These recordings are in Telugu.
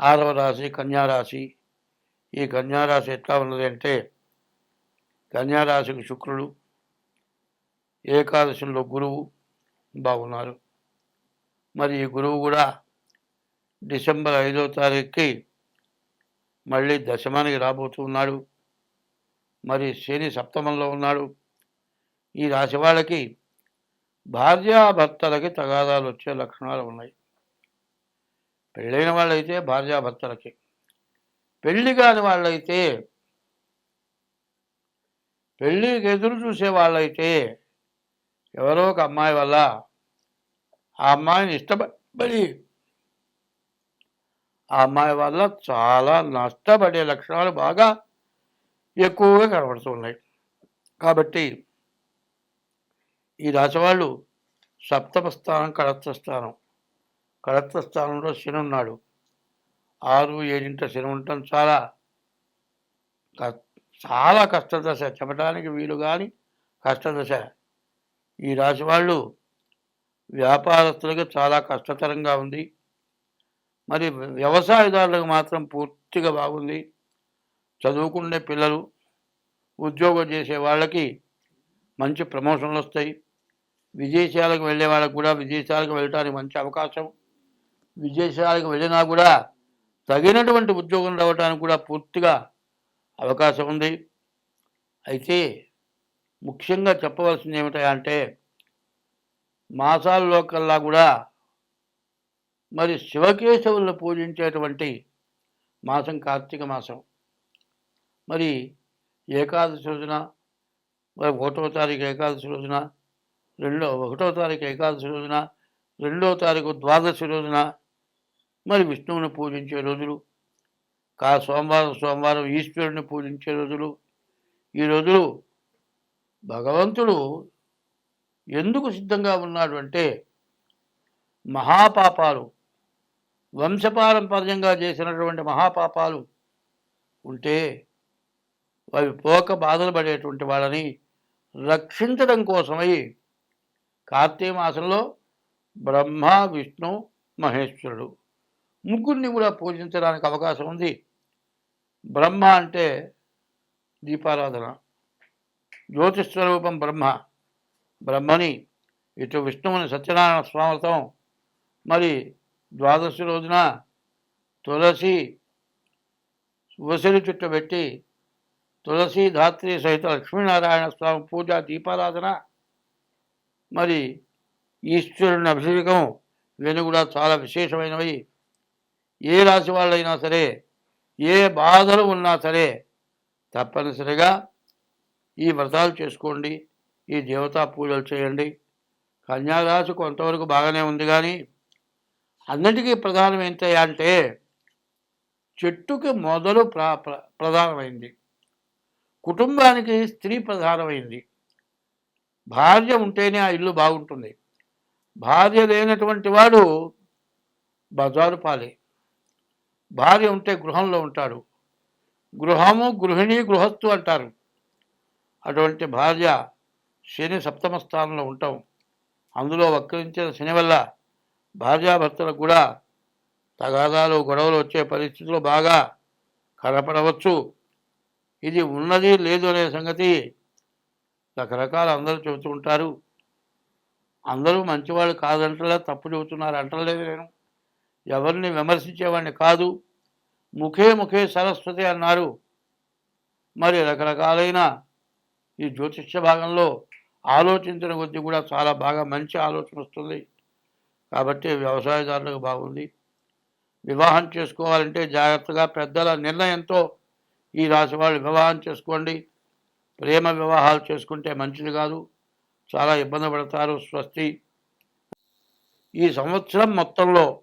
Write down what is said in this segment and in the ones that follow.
ఆరవ రాశి కన్యారాశి ఈ కన్యారాశి ఎట్లా ఉన్నది అంటే కన్యారాశికి శుక్రుడు ఏకాదశిలో గురువు బాగున్నారు. మరి ఈ గురువు కూడా డిసెంబర్ ఐదో తారీఖుకి మళ్ళీ దశమానికి రాబోతున్నాడు మరి శని సప్తమంలో ఉన్నాడు. ఈ రాశి వాళ్ళకి భార్యాభర్తలకి తగాదాలు వచ్చే లక్షణాలు ఉన్నాయి. పెళ్ళైన వాళ్ళైతే భార్యాభర్తలకి. పెళ్ళి కాని వాళ్ళైతే పెళ్ళికి ఎదురు చూసే వాళ్ళైతే ఎవరో ఒక అమ్మాయి వల్ల ఆ అమ్మాయిని ఇష్టపడి ఆ అమ్మాయి వల్ల చాలా నష్టపడే లక్షణాలు బాగా ఎక్కువగా కనబడుతున్నాయి కాబట్టి ఈ రాశివాళ్ళు సప్తమ స్థానం కడత్వ స్థానం. కడత్వ స్థానంలో శని ఉన్నాడు. ఆరు ఏడింట శని ఉండటం చాలా చాలా కష్టదశ. చెప్పడానికి వీలు కానీ కష్టదశ. ఈ రాశి వాళ్ళు వ్యాపారస్తులకు చాలా కష్టతరంగా ఉంది. మరి వ్యవసాయదారులకు మాత్రం పూర్తిగా బాగుంది. చదువుకునే పిల్లలు ఉద్యోగం చేసే వాళ్ళకి మంచి ప్రమోషన్లు వస్తాయి. విదేశాలకు వెళ్ళే వాళ్ళకు కూడా విదేశాలకు వెళ్ళటానికి మంచి అవకాశం. విదేశాలకు వెళ్ళినా కూడా తగినటువంటి ఉద్యోగం రావడానికి కూడా పూర్తిగా అవకాశం ఉంది. అయితే ముఖ్యంగా చెప్పవలసింది ఏమిటంటే మాసాల్లో కల్లా కూడా మరి శివకేశవులను పూజించేటువంటి మాసం కార్తీక మాసం. మరి ఏకాదశి రోజున మరి ఒకటో తారీఖు ఏకాదశి రోజున రెండో ఒకటో తారీఖు ఏకాదశి రోజున రెండో తారీఖు ద్వాదశి రోజున మరి విష్ణువుని పూజించే రోజులు కా సోమవారం సోమవారం ఈశ్వరుని పూజించే రోజులు. ఈ రోజులు భగవంతుడు ఎందుకు సిద్ధంగా ఉన్నాడు అంటే మహాపాపాలు వంశపారంపర్యంగా చేసినటువంటి మహాపాపాలు ఉంటే అవి పోక బాధలు పడేటువంటి వాళ్ళని రక్షించడం కోసమై కార్తీక మాసంలో బ్రహ్మ విష్ణు మహేశ్వరుడు. ముగ్గురిని కూడా పూజించడానికి అవకాశం ఉంది. బ్రహ్మ అంటే దీపారాధన. జ్యోతిస్వరూపం బ్రహ్మ. బ్రహ్మని ఇటు విష్ణువుని సత్యనారాయణ స్వామితో. మరి ద్వాదశి రోజున తులసి ఉసిరి చుట్టు పెట్టి తులసి ధాత్రి సహిత లక్ష్మీనారాయణ స్వామి పూజ దీపారాధన. మరి ఈశ్వరుని అభిషేకం ఇవన్నీ కూడా చాలా విశేషమైనవి. ఏ రాశి వాళ్ళైనా సరే ఏ బాధలు ఉన్నా సరే తప్పనిసరిగా ఈ వ్రతాలు చేసుకోండి ఈ దేవతా పూజలు చేయండి. కన్యారాశి కొంతవరకు బాగానే ఉంది కానీ అన్నిటికీ ప్రధానం ఏంటి అంటే చెట్టుకి మొదలు ప్రా ప్ర- ప్రధానమైంది. కుటుంబానికి స్త్రీ ప్రధానమైంది. భార్య ఉంటేనే ఆ ఇల్లు బాగుంటుంది. భార్య లేనటువంటి వాడు బజారు పాలే. భార్య ఉంటే గృహంలో ఉంటారు. గృహము గృహిణి గృహస్థు అంటారు. అటువంటి భార్య శని సప్తమ స్థానంలో ఉంటాం. అందులో వక్రించిన శని వల్ల భార్యాభర్తలకు కూడా తగాదాలు గొడవలు వచ్చే పరిస్థితులు బాగా కనపడవచ్చు. ఇది ఉన్నది లేదు అనే సంగతి రకరకాల అందరూ చెబుతూ ఉంటారు. అందరూ మంచివాళ్ళు కాదంటలే తప్పు చెబుతున్నారు అంటలేదు నేను. ఎవరిని విమర్శించేవాడిని కాదు. ముఖే ముఖే సరస్వతి అన్నారు. మరి రకరకాలైన ఈ జ్యోతిష్య భాగంలో ఆలోచించిన కొద్దీ కూడా చాలా బాగా మంచి ఆలోచన వస్తుంది. కాబట్టి వ్యవసాయదారులకు బాగుంది. వివాహం చేసుకోవాలంటే జాగ్రత్తగా పెద్దల నిర్ణయంతో ఈ రాశి వాళ్ళు వివాహం చేసుకోండి. ప్రేమ వివాహాలు చేసుకుంటే మంచిది కాదు. చాలా ఇబ్బంది పడతారు స్వస్తి. ఈ సంవత్సరం మొత్తంలో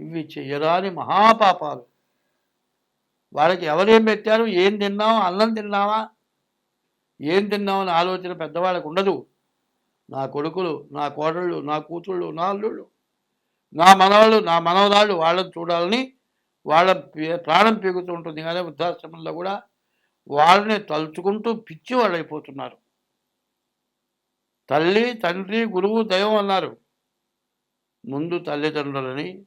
ఇవి చేయరాని మహాపాపాలు. వాళ్ళకి ఎవరేం పెట్టారు? ఏం తిన్నావు? అన్నం తిన్నావా? ఏం తిన్నామని ఆలోచన పెద్దవాళ్ళకు ఉండదు. నా కొడుకులు నా కోడళ్ళు నా కూతుళ్ళు నా అల్లుళ్ళు నా మనవాళ్ళు నా మనవరాళ్ళు వాళ్ళని చూడాలని వాళ్ళ పే- ప్రాణం పెరుగుతూ ఉంటుంది కానీ వృద్ధాశ్రమంలో కూడా. వాళ్ళని తలుచుకుంటూ పిచ్చి వాళ్ళు అయిపోతున్నారు. తల్లి తండ్రి గురువు దైవం అన్నారు. ముందు తల్లిదండ్రులని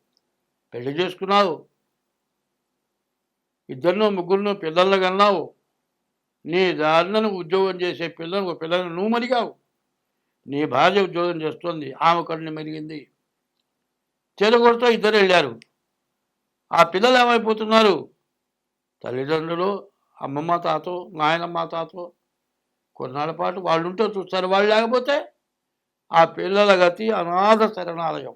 పెళ్ళి చేసుకున్నావు. ఇద్దరినో ముగ్గురునో పిల్లలు కన్నావు. నీ దారిన ఉద్యోగం చేసే పిల్లలు పిల్లలను నువ్వు మరిగావు. నీ భార్య ఉద్యోగం చేస్తుంది ఆమె కన్ను మెరిగింది. చెరుగొడుతో ఇద్దరు వెళ్ళారు. ఆ పిల్లలు ఏమైపోతున్నారు? తల్లిదండ్రులు అమ్మమ్మ తాతో నాయనమ్మ తాతో కొన్నాళ్ళ పాటు వాళ్ళుంటే చూస్తారు వాళ్ళు లేకపోతే ఆ పిల్లల గతి అనాథ శరణాలయం.